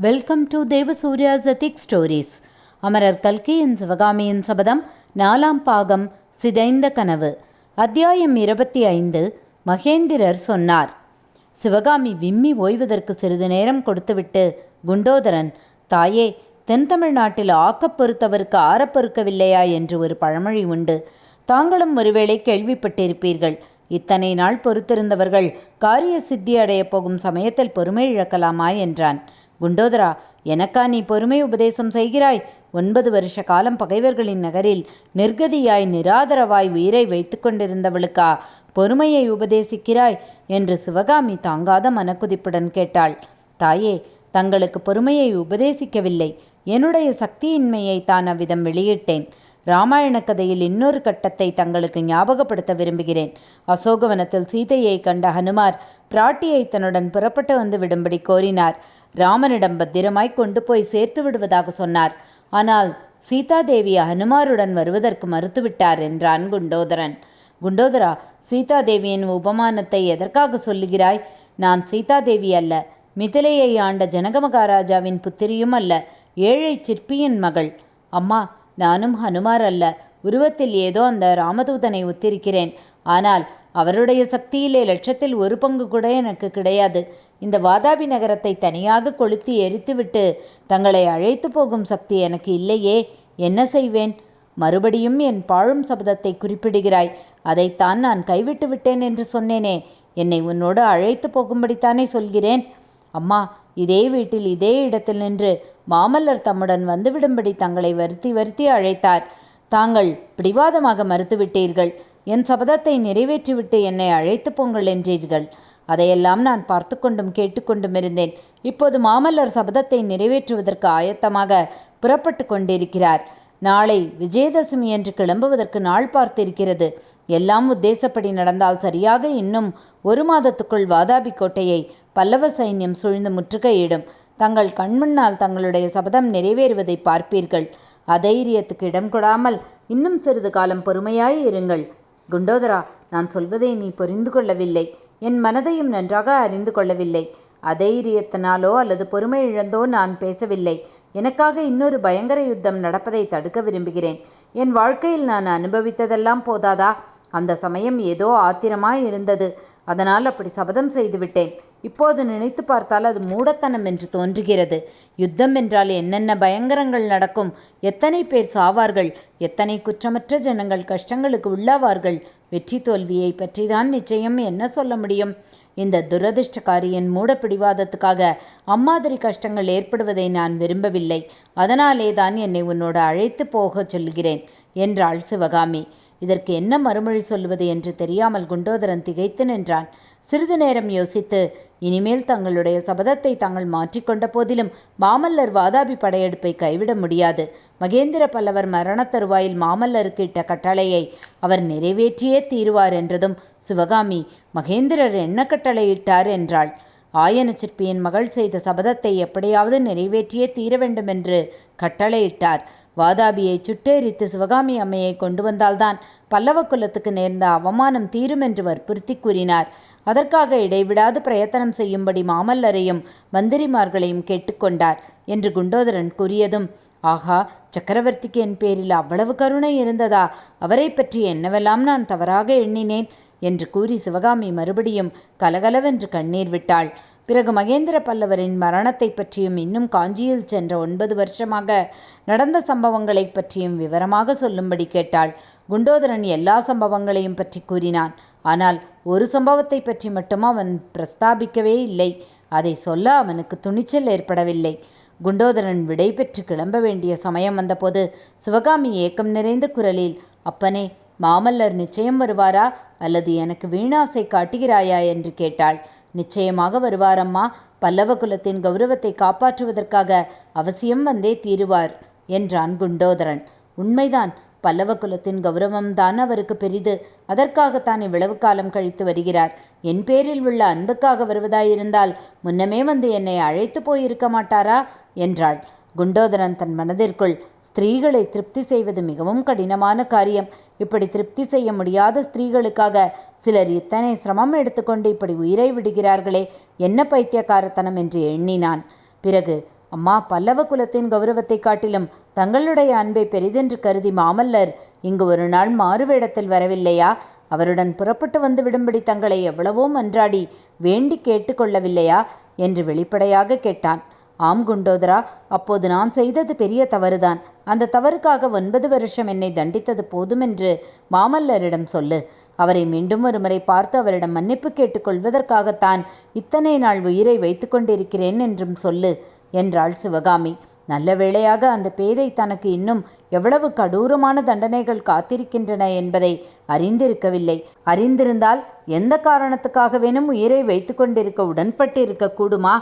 Welcome to Devasurya ஜெத்திக் stories அமரர் கல்கியின் சிவகாமியின் சபதம் நாலாம் பாகம் சிதைந்த கனவு. அத்தியாயம் இருபத்தி ஐந்து மகேந்திரர் சொன்னார். சிவகாமி விம்மி ஓய்வதற்கு சிறிது நேரம் கொடுத்துவிட்டு குண்டோதரன் தாயே தென் தமிழ்நாட்டில் ஆக்கப் பொறுத்தவருக்கு பொறுக்கவில்லையா? என்று ஒரு பழமொழி உண்டு. தாங்களும் ஒருவேளை கேள்விப்பட்டிருப்பீர்கள். இத்தனை நாள் பொறுத்திருந்தவர்கள் காரிய சித்தி அடையப் போகும் சமயத்தில் பொறுமை இழக்கலாமா? என்றான். குண்டோதரா எனக்கா நீ பொறுமை உபதேசம் செய்கிறாய்? ஒன்பது வருஷ காலம் பகைவர்களின் நகரில் நிர்கதியாய் நிராதரவாய் உயிரை வைத்து கொண்டிருந்தவளுக்கா? பொறுமையை உபதேசிக்கிறாய்? என்று சிவகாமி தாங்காத மனக்குதிப்புடன் கேட்டாள். தாயே தங்களுக்கு பொறுமையை உபதேசிக்கவில்லை. என்னுடைய சக்தியின்மையை தான் அவ்விதம் வெளியிட்டேன். ராமாயண கதையில் இன்னொரு கட்டத்தை தங்களுக்கு ஞாபகப்படுத்த விரும்புகிறேன். அசோகவனத்தில் சீதையை கண்ட ஹனுமார் பிராட்டியை தன்னுடன் புறப்பட்டு வந்து விடும்படி கோரினார். ராமனிடம் பத்திரமாய் கொண்டு போய் சேர்த்து விடுவதாக சொன்னார். ஆனால் சீதாதேவி ஹனுமாருடன் வருவதற்கு மறுத்துவிட்டார் என்றான் குண்டோதரன். குண்டோதரா சீதாதேவியின் உபமானத்தை எதற்காக சொல்லுகிறாய்? நான் சீதாதேவி அல்ல. மிதிலையை ஆண்ட ஜனக மகாராஜாவின் புத்திரியும் அல்ல. ஏழை சிற்பியின் மகள். அம்மா நானும் ஹனுமார் அல்ல. உருவத்தில் ஏதோ அந்த ராமதூதனை ஒத்திருக்கிறேன். ஆனால் அவருடைய சக்தியிலே லட்சத்தில் ஒரு பங்கு கூட எனக்கு கிடையாது. இந்த வாதாபி நகரத்தை தனியாக கொளுத்தி எரித்துவிட்டு தங்களை அழைத்து போகும் சக்தி எனக்கு இல்லையே. என்ன செய்வேன்? மறுபடியும் என் பாழும் சபதத்தை குறிப்பிடுகிறாய். அதைத்தான் நான் கைவிட்டு விட்டேன் என்று சொன்னேனே. என்னை உன்னோடு அழைத்து போகும்படித்தானே சொல்கிறேன். அம்மா இதே வீட்டில் இதே இடத்தில் நின்று மாமல்லர் தம்முடன் வந்துவிடும்படி தங்களை வருத்தி வருத்தி அழைத்தார். தாங்கள் பிடிவாதமாக மறுத்துவிட்டீர்கள். என் சபதத்தை நிறைவேற்றிவிட்டு என்னை அழைத்து போங்கள் என்றீர்கள். அதையெல்லாம் நான் பார்த்து கொண்டும் கேட்டுக்கொண்டும் இருந்தேன். இப்போது மாமல்லர் சபதத்தை நிறைவேற்றுவதற்கு ஆயத்தமாக புறப்பட்டு கொண்டிருக்கிறார். நாளை விஜயதசமி என்று கிளம்புவதற்கு நாள் பார்த்திருக்கிறது. எல்லாம் உத்தேசப்படி நடந்தால் சரியாக இன்னும் ஒரு மாதத்துக்குள் வாதாபி கோட்டையை பல்லவ சைன்யம் சூழ்ந்து முற்றுகையிடும். தங்கள் கண்முன்னால் தங்களுடைய சபதம் நிறைவேறுவதை பார்ப்பீர்கள். அதைரியத்துக்கு இடம் கொடாமல் இன்னும் சிறிது காலம் பொறுமையாய் இருங்கள். குண்டோதரா நான் சொல்வதை நீ புரிந்து கொள்ளவில்லை. என் மனதையும் நன்றாக அறிந்து கொள்ளவில்லை. அதைரியத்தினாலோ அல்லது பொறுமை இழந்தோ நான் பேசவில்லை. எனக்காக இன்னொரு பயங்கர யுத்தம் நடப்பதை தடுக்க விரும்புகிறேன். என் வாழ்க்கையில் நான் அனுபவித்ததெல்லாம் போதாதா? அந்த சமயம் ஏதோ ஆத்திரமாய் இருந்தது. அதனால் அப்படி சபதம் செய்துவிட்டேன். இப்போது நினைத்து பார்த்தால் அது மூடத்தனம் என்று தோன்றுகிறது. யுத்தம் என்றால் என்னென்ன பயங்கரங்கள் நடக்கும்? எத்தனை பேர் சாவார்கள்? எத்தனை குற்றமற்ற ஜனங்கள் கஷ்டங்களுக்கு உள்ளாவார்கள்? வெற்றி தோல்வியை பற்றிதான் நிச்சயம் என்ன சொல்ல முடியும்? இந்த துரதிர்ஷ்டக்காரியின் மூட பிடிவாதத்துக்காக அம்மாதிரி கஷ்டங்கள் ஏற்படுவதை நான் விரும்பவில்லை. அதனாலே தான் என்னை உன்னோடு அழைத்து போகச் சொல்கிறேன் என்றாள் சிவகாமி. இதற்கு என்ன மறுமொழி சொல்லுவது என்று தெரியாமல் குண்டோதரன் திகைத்து நின்றான். சிறிது நேரம் யோசித்து இனிமேல் தங்களுடைய சபதத்தை தாங்கள் மாற்றிக்கொண்ட போதிலும் மாமல்லர் வாதாபி படையெடுப்பை கைவிட முடியாது. மகேந்திர பல்லவர் மரணத் தருவாயில் மாமல்லருக்கு இட்ட கட்டளையை அவர் நிறைவேற்றியே தீருவார் என்றதும் சிவகாமி மகேந்திரர் என்ன கட்டளையிட்டார் என்றாள். ஆயன சிற்பியின் மகள் செய்த சபதத்தை எப்படியாவது நிறைவேற்றியே தீர வேண்டுமென்று கட்டளையிட்டார் வாதாபியை சுட்டெரித்து சிவகாமி அம்மையை கொண்டு வந்தால்தான் பல்லவ குலத்துக்கு நேர்ந்த அவமானம் தீரும் என்று வற்புறுத்தி கூறினார். அதற்காக இடைவிடாது பிரயத்தனம் செய்யும்படி மாமல்லரையும் மந்திரிமார்களையும் கேட்டுக்கொண்டார் என்று குண்டோதரன் கூறியதும் ஆஹா சக்கரவர்த்திக்கு என் பேரில் அவ்வளவு கருணை இருந்ததா? அவரை பற்றி என்னவெல்லாம் நான் தவறாக எண்ணினேன்? என்று கூறி சிவகாமி மறுபடியும் கலகலவென்று கண்ணீர் விட்டாள். பிறகு மகேந்திர பல்லவரின் மரணத்தை பற்றியும் இன்னும் காஞ்சியில் சென்ற ஒன்பது வருஷமாக நடந்த சம்பவங்களை பற்றியும் விவரமாக சொல்லும்படி கேட்டாள். குண்டோதரன் எல்லா சம்பவங்களையும் பற்றி கூறினான். ஆனால் ஒரு சம்பவத்தை பற்றி மட்டும் அவன் பிரஸ்தாபிக்கவே இல்லை. அதை சொல்ல அவனுக்கு துணிச்சல் ஏற்படவில்லை. குண்டோதரன் விடை பெற்று கிளம்ப வேண்டிய சமயம் வந்தபோது சிவகாமி ஏக்கம் நிறைந்த குரலில் அப்பனே மாமல்லர் நிச்சயம் வருவாரா? அல்லது எனக்கு வீணாசை காட்டுகிறாயா? என்று கேட்டாள். நிச்சயமாக வருவாரம்மா. பல்லவ குலத்தின் கௌரவத்தை காப்பாற்றுவதற்காக அவசியம் வந்தே தீருவார் என்றான் குண்டோதரன். உண்மைதான் பல்லவ குலத்தின் கௌரவம்தான் அவருக்கு பெரிது. அதற்காகத்தான் இவ்வளவு காலம் கழித்து வருகிறார். என் பேரில் உள்ள அன்புக்காக வருவதாயிருந்தால் முன்னமே வந்து என்னை அழைத்து போயிருக்க மாட்டாரா? என்றாள் குண்டோதரன் தன் மனதிற்குள். ஸ்திரீகளை திருப்தி செய்வது மிகவும் கடினமான காரியம். இப்படி திருப்தி செய்ய முடியாத ஸ்திரீகளுக்காக சிலர் இத்தனை சிரமம் எடுத்துக்கொண்டு இப்படி உயிரை விடுகிறார்களே என்ன பைத்தியக்காரத்தனம் என்று எண்ணினான். பிறகு அம்மா பல்லவ குலத்தின் கௌரவத்தை காட்டிலும் தங்களுடைய அன்பை பெரிதென்று கருதி மாமல்லர் இங்கு ஒரு நாள் மாறுவேடத்தில் வரவில்லையா? அவருடன் புறப்பட்டு வந்து விடும்படி தங்களை எவ்வளவோ மன்றாடி வேண்டி கேட்டுக்கொள்ளவில்லையா என்று வெளிப்படையாக கேட்டான். ஆம் குண்டோதரா அப்போது நான் செய்தது பெரிய தவறுதான். அந்த தவறுக்காக ஒன்பது வருஷம் என்னை தண்டித்தது போதுமென்று மாமல்லரிடம் சொல்லு. அவரை மீண்டும் ஒரு முறை பார்த்து அவரிடம் மன்னிப்பு கேட்டுக்கொள்வதற்காகத்தான் இத்தனை நாள் உயிரை வைத்து கொண்டிருக்கிறேன் என்றும் சொல்லு என்றாள் சிவகாமி. நல்ல வேளையாக அந்த பேதை தனக்கு இன்னும் எவ்வளவு கடூரமான தண்டனைகள் காத்திருக்கின்றன என்பதை அறிந்திருக்கவில்லை. அறிந்திருந்தால் எந்த காரணத்துக்காகவேனும் உயிரை வைத்து கொண்டிருக்க உடன்பட்டு கூடுமா?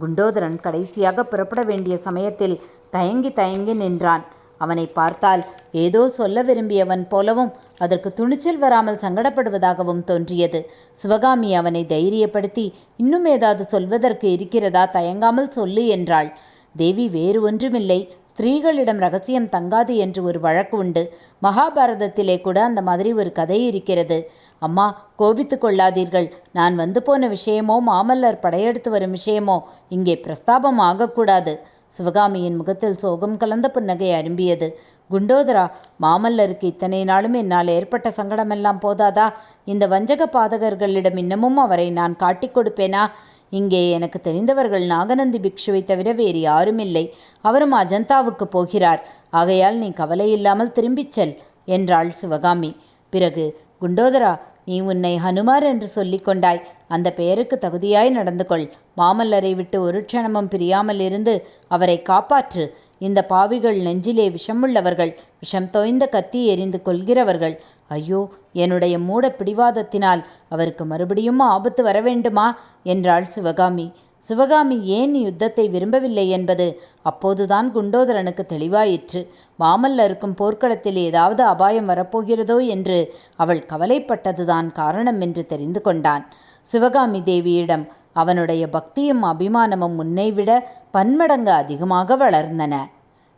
குண்டோதரன் கடைசியாக புறப்பட வேண்டிய சமயத்தில் தயங்கி தயங்கி நின்றான். அவனை பார்த்தால் ஏதோ சொல்ல விரும்பியவன் போலவும் அதற்கு துணிச்சல் வராமல் சங்கடப்படுவதாகவும் தோன்றியது. சிவகாமி அவனை தைரியப்படுத்தி இன்னும் ஏதாவது சொல்வதற்கு இருக்கிறதா தயங்காமல் சொல்லு என்றாள். தேவி வேறு ஒன்றுமில்லை. ஸ்திரீகளிடம் ரகசியம் தங்காது என்று ஒரு வழக்கு உண்டு. மகாபாரதத்திலே கூட அந்த மாதிரி ஒரு கதை இருக்கிறது. அம்மா கோபித்து கொள்ளாதீர்கள். நான் வந்து போன விஷயமோ மாமல்லர் படையெடுத்து வரும் விஷயமோ இங்கே பிரஸ்தாபம் ஆகக்கூடாது. சிவகாமியின் முகத்தில் சோகம் கலந்த புன்னகை அரும்பியது. குண்டோதரா மாமல்லருக்கு இத்தனை நாளும் என்னால் ஏற்பட்ட சங்கடமெல்லாம் போதாதா? இந்த வஞ்சக பாதகர்களிடம் இன்னமும் அவரை நான் காட்டிக் கொடுப்பேனா? இங்கே எனக்கு தெரிந்தவர்கள் நாகநந்தி பிக்ஷுவை தவிர வேறு யாரும் இல்லை அவரும் அஜந்தாவுக்கு போகிறார். ஆகையால் நீ கவலையில்லாமல் திரும்பிச் செல் என்றாள் சிவகாமி. பிறகு குண்டோதரா நீ உன்னை ஹனுமார் என்று சொல்லிக் கொண்டாய். அந்த பெயருக்கு தகுதியாய் நடந்து கொள். மாமல்லரை விட்டு ஒரு க்ஷணமும் பிரியாமல் இருந்து அவரை காப்பாற்று. இந்த பாவிகள் நெஞ்சிலே விஷமுள்ளவர்கள் விஷம் தோய்ந்த கத்தி எரிந்து கொள்கிறவர்கள். ஐயோ என்னுடைய மூட பிடிவாதத்தினால் அவருக்கு மறுபடியும் ஆபத்து வர வேண்டுமா என்றாள் சிவகாமி. சிவகாமி ஏன் யுத்தத்தை விரும்பவில்லை என்பது அப்போதுதான் குண்டோதரனுக்கு தெளிவாயிற்று. மாமல்லருக்கும் போர்க்களத்தில் ஏதாவது அபாயம் வரப்போகிறதோ என்று அவள் கவலைப்பட்டதுதான் காரணம் என்று தெரிந்து கொண்டான். சிவகாமி தேவியிடம் அவனுடைய பக்தியும் அபிமானமும் முன்னைவிட பன்மடங்கு அதிகமாக வளர்ந்தன.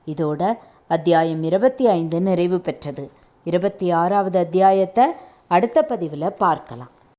இதோட அத்தியாயம் இருபத்தி ஐந்து நிறைவு பெற்றது. இருபத்தி ஆறாவது அத்தியாயத்தை அடுத்த பதிவில் பார்க்கலாம்.